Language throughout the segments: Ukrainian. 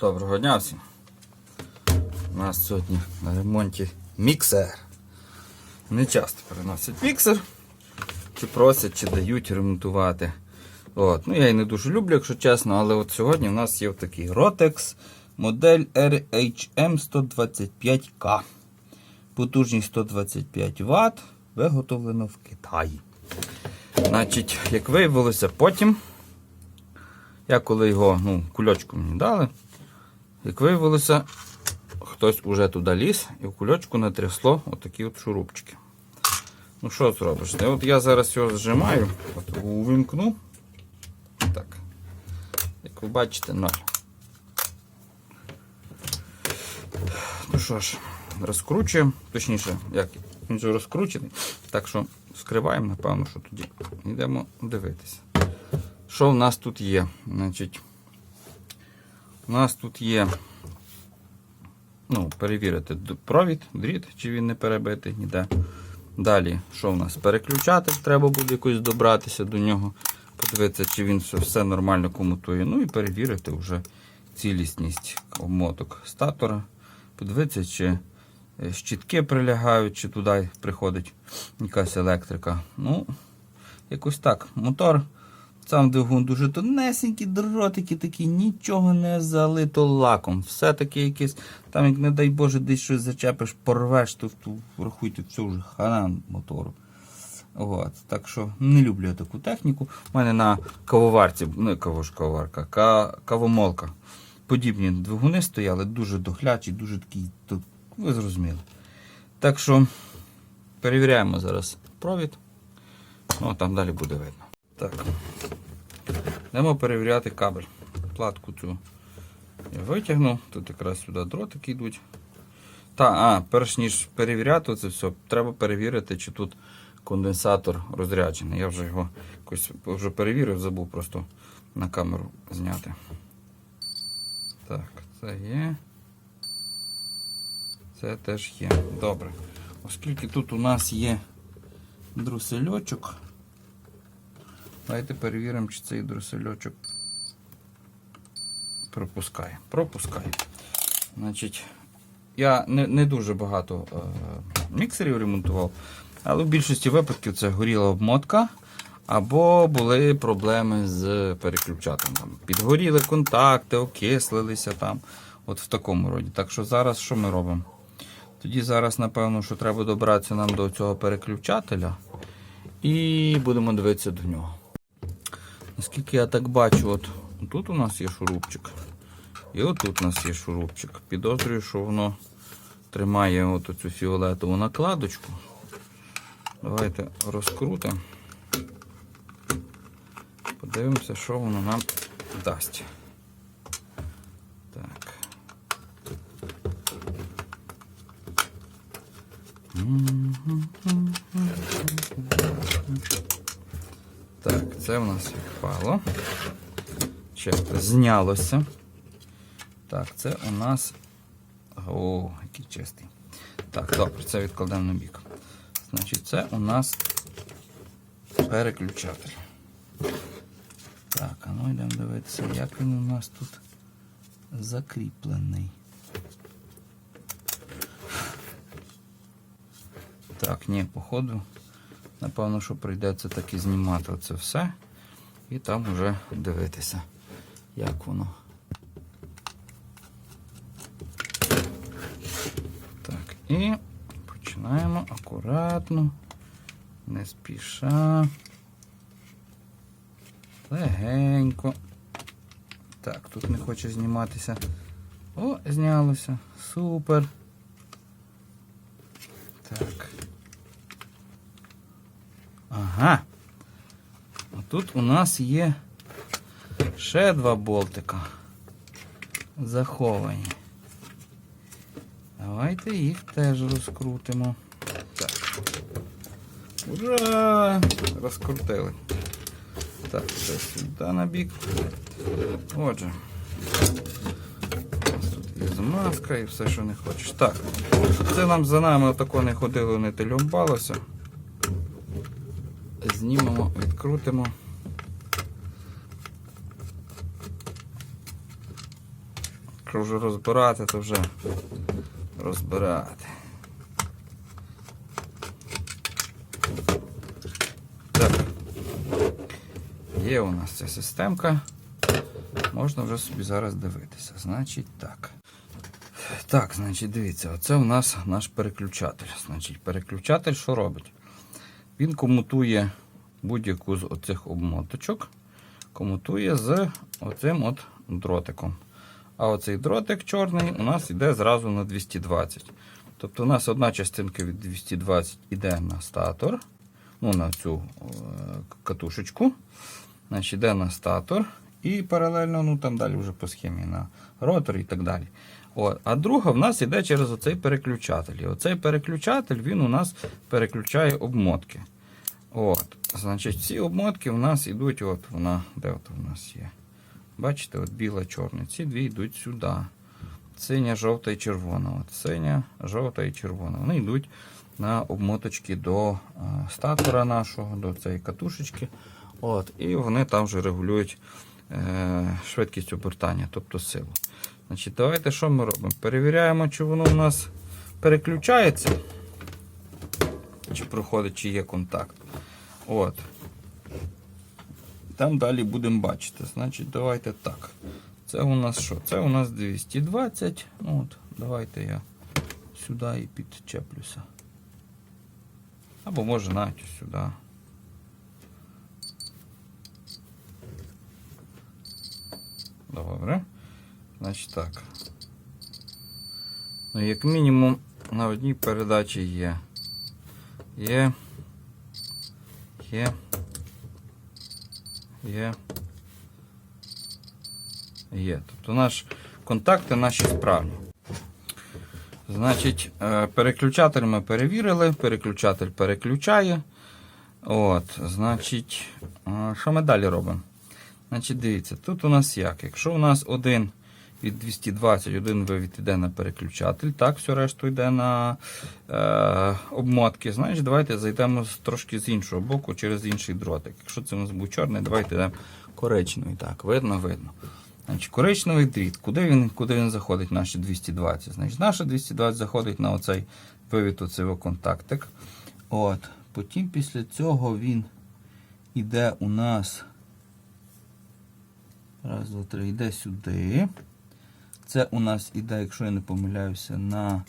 Доброго дня всім. У нас сьогодні на ремонті міксер. Не часто переносять міксер, чи просять, чи дають ремонтувати. От. Ну, я і не дуже люблю, якщо чесно, але от сьогодні у нас є такий Rotex модель RHM125K. Потужність 125 Вт, виготовлено в Китаї. Значить, як виявилося потім, я коли його ну, кульочку мені дали, як виявилося, хтось уже туди ліз і в кульочку натрясло отакі от шурупчики. Ну що зробиш? От я зараз його зжимаю, от увімкну. Так. Як ви бачите, ноль. Ну що ж, розкручуємо, точніше, як він же розкручений. Так що скриваємо, напевно, що тоді йдемо дивитися. Що в нас тут є? Значить, у нас тут є ну, перевірити провід, дріт, чи він не перебитий ніде. Далі, що в нас? Переключатель, треба буде якось добратися до нього, подивитися, чи він все, все нормально комутує. Ну і перевірити вже цілісність обмоток статора. Подивитися, чи е, щітки прилягають, чи туди приходить якась електрика. Ну, якось так. Мотор. Сам двигун дуже тонесенький, дротики такі, нічого не залито лаком. Все таки якесь, там, як не дай Боже, десь щось зачепиш, порвеш, то, то рахуйте, все вже хана мотору. От, так що не люблю я таку техніку. У мене на кавоварці, ну кого ж кавоварка, ка, кавомолка. Подібні двигуни стояли, дуже дохлячі, дуже такі, то, ви зрозуміли. Так що перевіряємо зараз провід. Ну, там далі буде видно. Так. Йдемо перевіряти кабель. Платку цю я витягнув. Тут якраз сюди дротики йдуть. Та, а, перш ніж перевіряти це все, треба перевірити, чи тут конденсатор розряджений. Я вже його якось вже перевірив, забув просто на камеру зняти. Так, це є. Це теж є. Добре. Оскільки тут у нас є друсельочок. Давайте перевіримо, чи цей друсельочок пропускає. Пропускає. Значить, я не, не дуже багато е, міксерів ремонтував, але в більшості випадків це горіла обмотка. Або були проблеми з переключателем. Підгоріли контакти, окислилися там. От в такому роді. Так що зараз що ми робимо? Тоді зараз, напевно, що треба добратися нам до цього переключателя. І будемо дивитися до нього. Наскільки я так бачу, от тут у нас є шурупчик. І отут у нас є шурупчик. Підозрюю, що воно тримає от цю фіолетову накладочку. Давайте розкрутимо. Подивимося, що воно нам дасть. Так. Так, це у нас впало. Ще знялося. Так, це у нас. О, який чистий. Так, добре, це відкладемо на бік. Значить, це у нас переключатель. Так, а ну йдемо дивитися, як він у нас тут закріплений. Так, ні, походу, напевно, що прийдеться так і знімати це все. І там вже дивитися, як воно. Так, і починаємо акуратно, не спіша. Легенько. Так, тут не хоче зніматися. О, знялося. Супер. Так. Ага. А тут у нас є ще два болтика. Заховані. Давайте їх теж розкрутимо. Так. Ура! Розкрутили. Так, це сюди на бік. Отже. Нас тут є змазка і все, що не хочеш. Так, це нам за нами отако не ходило, не тельомбалося. Знімемо, відкрутимо. Вже розбирати, то вже розбирати. Так. Є у нас ця системка. Можна вже собі зараз дивитися. Значить так. Так, значить, дивіться, оце у нас наш переключатель. Значить, переключатель що робить? Він комутує будь-яку з оцих обмоточок, комутує з оцим от дротиком. А оцей дротик чорний у нас йде зразу на 220. Тобто у нас одна частинка від 220 йде на статор, ну на цю е, катушечку. Значить, йде на статор і паралельно, ну там далі вже по схемі на ротор і так далі. От. А друга в нас йде через оцей переключатель. І оцей переключатель він у нас переключає обмотки. От. Значить, ці обмотки у нас йдуть, от вона, де от у нас є. Бачите, от біла, чорна. Ці дві йдуть сюди. Синя, жовта і червона. От синя, жовта і червона. Вони йдуть на обмоточки до е, статора нашого, до цієї катушечки. От, і вони там вже регулюють е, швидкість обертання, тобто силу. Значить, давайте що ми робимо? Перевіряємо, чи воно у нас переключається, чи проходить, чи є контакт. От. Там далі будемо бачити. Значить, давайте так. Це у нас що? Це у нас 220. Ну, от, давайте я сюди і підчеплюся. Або може навіть сюди. Добре. Значить так. Ну, як мінімум на одній передачі є. Є. Є. Є. Є. Тобто наш контакти наші справні. Значить, е, переключатель ми перевірили, переключатель переключає. От, значить, е, що ми далі робимо? Значить, дивіться, тут у нас як? Якщо у нас один від 220, один вивід йде на переключатель, так, все решту йде на е, обмотки. Значить, давайте зайдемо трошки з іншого боку через інший дротик. Якщо це у нас був чорний, давайте йдемо коричневий. Так, видно, видно. Значить, коричневий дріт. Куди він, куди він заходить, наші 220? Значить, наша 220 заходить на оцей вивід, оцей контактик. От. Потім після цього він іде у нас. Раз, два, три, йде сюди. Це у нас іде, якщо я не помиляюся, на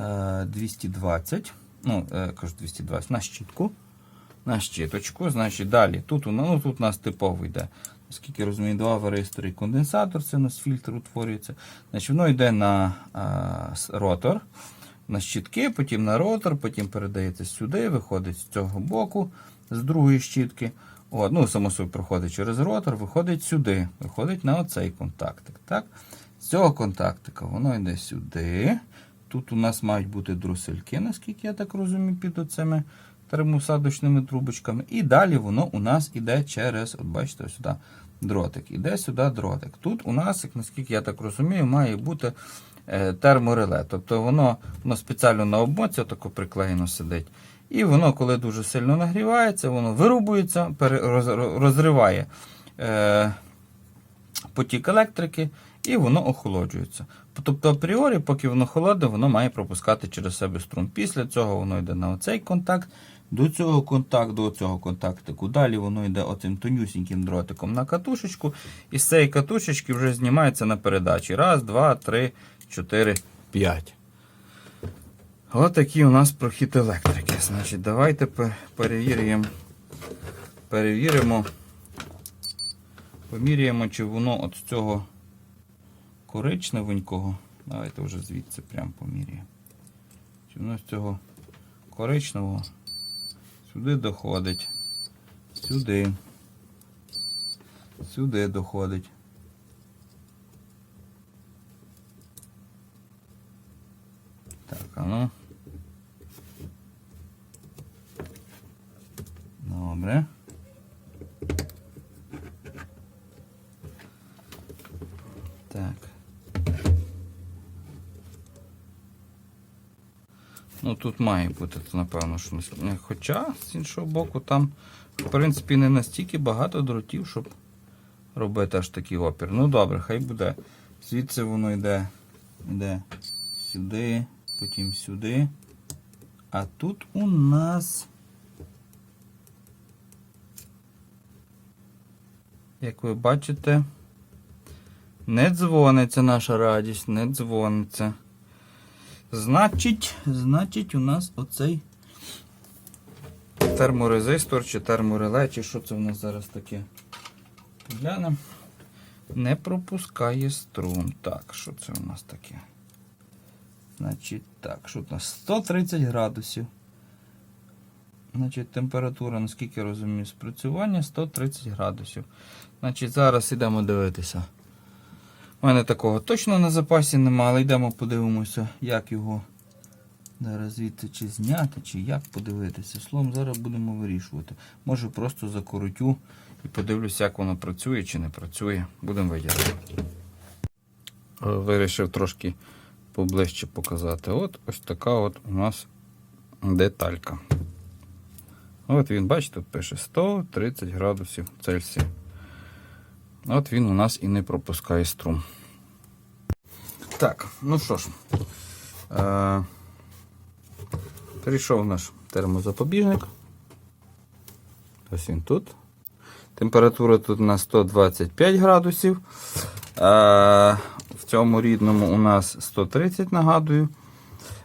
е, 220. Ну, е, кажу 220, на щітку. На щіточку. Значить, далі. Тут, у нас- ну, тут у нас типовий йде. Наскільки розумію, два варистори і конденсатор, це у нас фільтр утворюється. Значить, воно йде на е, ротор, на щітки, потім на ротор, потім передається сюди, виходить з цього боку, з другої щітки. От, ну, само собою проходить через ротор, виходить сюди, виходить на оцей контактик. Так? Цього контактика воно йде сюди. Тут у нас мають бути друсельки, наскільки я так розумію, під оцими термосадочними трубочками. І далі воно у нас іде через, от бачите, сюди дротик. Іде сюди дротик. Тут у нас, наскільки я так розумію, має бути е, термореле. Тобто воно, воно спеціально на обмотці тако приклеєно сидить. І воно, коли дуже сильно нагрівається, воно вирубується, розриває е, потік електрики, і воно охолоджується. Тобто, апріорі, поки воно холодне, воно має пропускати через себе струм. Після цього воно йде на оцей контакт, до цього контакту, до цього контактику. Далі воно йде оцим тонюсіньким дротиком на катушечку, і з цієї катушечки вже знімається на передачі. Раз, два, три, чотири, п'ять. Ось такий у нас прохід електрики. Значить, давайте пе- перевіримо. Перевіримо. Поміряємо, чи воно от з цього коричневенького. Давайте вже звідси прямо поміряємо. Чи воно з цього коричневого сюди доходить. Сюди. Сюди доходить. Так, а ну. Добре. Так. Ну тут має бути, то, напевно, що не- хоча, з іншого боку, там, в принципі, не настільки багато дротів, щоб робити аж такий опір. Ну добре, хай буде. Звідси воно йде, йде сюди, потім сюди. А тут у нас. Як ви бачите, не дзвониться наша радість, не дзвониться. Значить, значить, у нас оцей терморезистор чи термореле, чи що це в нас зараз таке? Глянемо. Не пропускає струм. Так, що це у нас таке? Значить, так, що у нас 130 градусів. Значить, температура, наскільки я розумію, спрацювання 130 градусів. Значить, зараз йдемо дивитися. У мене такого точно на запасі немає, але йдемо подивимося, як його зараз звідти чи зняти, чи як подивитися. Словом, зараз будемо вирішувати. Може просто закоротю і подивлюся, як воно працює чи не працює. Будемо виділяти. Вирішив трошки поближче показати. От ось така от у нас деталька. От він, бачите, тут пише 130 градусів Цельсія. От він у нас і не пропускає струм. Так, ну що ж, е- прийшов наш термозапобіжник. Ось він тут. Температура тут на 125 градусів. Е- в цьому рідному у нас 130, нагадую.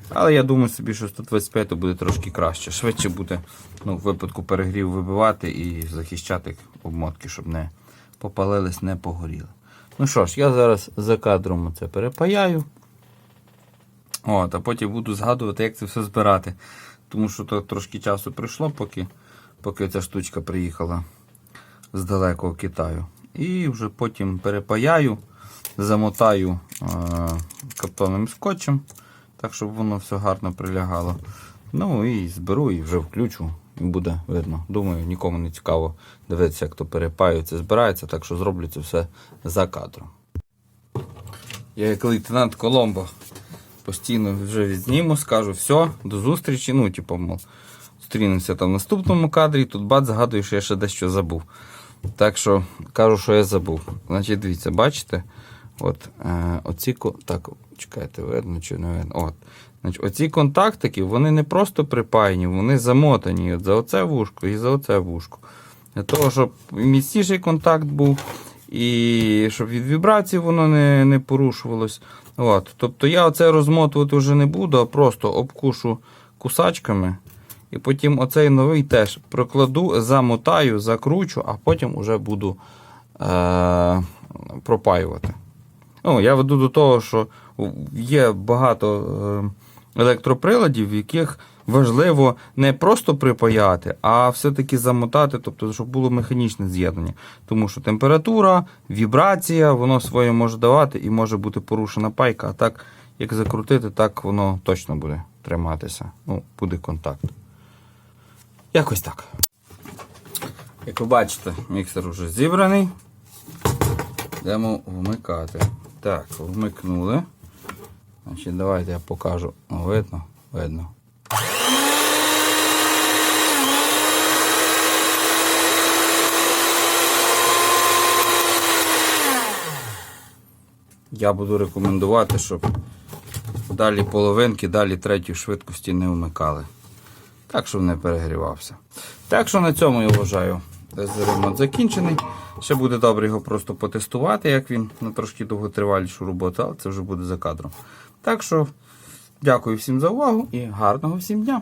Але я думаю собі, що 125 буде трошки краще. Швидше буде ну, в випадку перегрів вибивати і захищати обмотки, щоб не попалились, не погоріли. Ну що ж, я зараз за кадром це перепаяю. От, а потім буду згадувати, як це все збирати. Тому що то трошки часу пройшло, поки, поки ця штучка приїхала з далекого Китаю. І вже потім перепаяю, замотаю е- каптоновим скотчем, так, щоб воно все гарно прилягало. Ну і зберу і вже включу, буде видно. Думаю, нікому не цікаво дивитися, як то перепаюється, збирається, так що зроблю це все за кадром. Я як лейтенант Коломбо постійно вже відзніму, скажу все, до зустрічі. Ну, типу, мов, зустрінемося там в наступному кадрі, тут бац, згадую, що я ще дещо забув. Так що кажу, що я забув. Значить, дивіться, бачите? От, е, оці, так, чекайте, видно чи не видно. От. Значить, оці контактики, вони не просто припаяні, вони замотані от за оце вушко і за оце вушко. Для того, щоб міцніший контакт був, і щоб від вібрацій воно не, не порушувалось. От. Тобто я оце розмотувати вже не буду, а просто обкушу кусачками. І потім оцей новий теж прокладу, замотаю, закручу, а потім вже буду е- пропаювати. Ну, я веду до того, що є багато е, електроприладів, в яких важливо не просто припаяти, а все-таки замотати, тобто, щоб було механічне з'єднання. Тому що температура, вібрація, воно своє може давати і може бути порушена пайка. А так, як закрутити, так воно точно буде триматися. Ну, буде контакт. Якось так. Як ви бачите, міксер вже зібраний. Йдемо вмикати. Так, вмикнули. Значить, давайте я покажу. Видно? Видно. Я буду рекомендувати, щоб далі половинки, далі третю швидкості не вмикали. Так, щоб не перегрівався. Так що на цьому я вважаю. Ремонт закінчений. Ще буде добре його просто потестувати, як він на трошки довготривалішу роботу, але це вже буде за кадром. Так що, дякую всім за увагу і гарного всім дня!